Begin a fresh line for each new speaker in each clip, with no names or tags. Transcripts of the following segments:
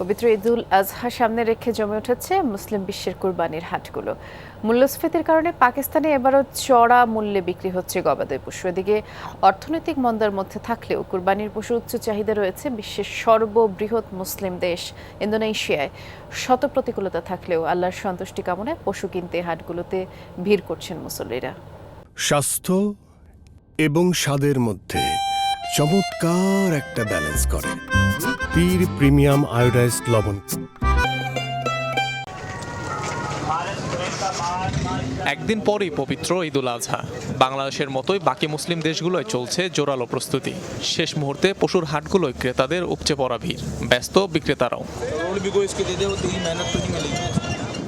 পবিত্র ঈদুল আজহা সামনে রেখে জমে উঠেছে মুসলিম বিশ্বের কুরবানির হাটগুলো। মূল্যস্ফীতির কারণে পাকিস্তানে এবারও চড়া মূল্যে বিক্রি হচ্ছে গবাদি পশু। এদিকে অর্থনৈতিক মন্দার মধ্যে থাকলেও কুরবানির পশু উচ্চ চাহিদা রয়েছে বিশ্বের সর্ববৃহৎ মুসলিম দেশ ইন্দোনেশিয়ায়। শত প্রতিকূলতা থাকলেও আল্লাহর সন্তুষ্টি কামনায় পশু কিনতে হাটগুলোতে ভিড় করছেন মুসল্লিরা।
স্বাস্থ্য এবং স্বাদের মধ্যে চমৎকার একটা ব্যালেন্স করে। পীর প্রিমিয়াম আয়োডাইজড লবণ।
একদিন পরই পবিত্র ঈদুল আজহা। বাংলাদেশের মতোই বাকি মুসলিম দেশগুলোয় চলছে জোরালো প্রস্তুতি। শেষ মুহূর্তে পশুর হাটগুলোয় ক্রেতাদের উপচে পড়া ভিড়। ব্যস্ত বিক্রেতারাও।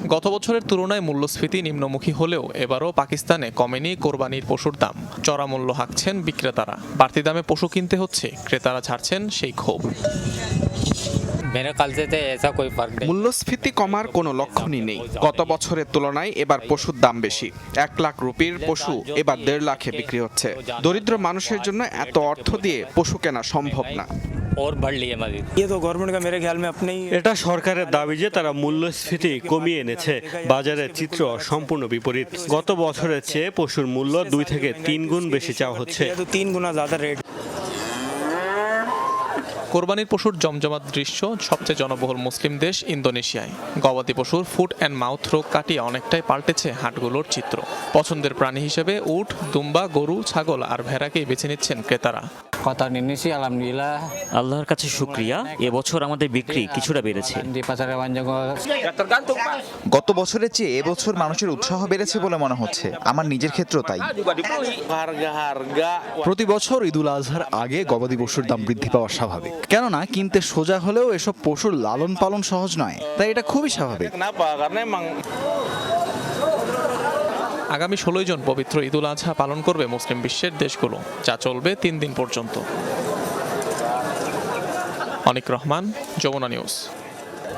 গত বছরের তুলনায় মূল্যস্ফীতি নিম্নমুখী হলেও এবারও পাকিস্তানে কমেনি কোরবানির পশুর দাম। চড়া মূল্য হাঁকছেন বিক্রেতারা। বাড়তি দামে পশু কিনতে হচ্ছে ক্রেতারা ছাড়ছেন সেই ক্ষোভ।
মূল্যস্ফীতি কমার কোনো লক্ষণই নেই। গত বছরের তুলনায় এবার পশুর দাম বেশি। এক লাখ রুপির পশু এবার দেড় লাখে বিক্রি হচ্ছে। দরিদ্র মানুষের জন্য এত অর্থ দিয়ে পশু কেনা সম্ভব না।
और बढ़ लिए मजीद
ये तो गवर्नमेंट का मेरे ख्याल में अपने ही
এটা সরকারের দাবি যে তারা মূল্যস্ফীতি কমিয়ে এনেছে বাজারের চিত্র সম্পূর্ণ বিপরীত গত বছরের চেয়ে পশুর মূল্য দুই থেকে তিন গুণ বেশি চাওয়া হচ্ছে
ये तो तीन गुना ज्यादा रेट
কোরবানির পশুর জমজমাট দৃশ্য সবচেয়ে জনবহুল মুসলিম দেশ ইন্দোনেশিয়ায় গবাদি পশুর ফুট অ্যান্ড মাউথ রোগ কাটিয়ে অনেকটাই পাল্টেছে হাটগুলোর চিত্র পছন্দের প্রাণী হিসেবে উট দুম্বা গরু ছাগল আর ভেড়াকেই বেছে নিচ্ছেন ক্রেতারা
Ini sih alhamdulillah
আল্লাহর কাছে শুক্রিয়া। এবছর আমাদের বিক্রি কিছুটা বেড়েছে।
গত বছরের চেয়ে এবছর মানুষের উৎসাহ বেড়েছে বলে মনে হচ্ছে। আমার নিজের ক্ষেত্রেও তাই।
প্রতি বছর ঈদুল আজহার আগে গবাদি পশুর দাম বৃদ্ধি পাওয়া স্বাভাবিক। কেননা কিনতে সোজা হলেও এসব পশুর লালন পালন সহজ নয়। তাই এটা খুবই স্বাভাবিক।
আগামী ষোলোই জন পবিত্র ঈদুল আজহা পালন করবে মুসলিম বিশ্বের দেশগুলো, যা চলবে তিন দিন পর্যন্ত। অনিক রহমান, যমুনা নিউজ।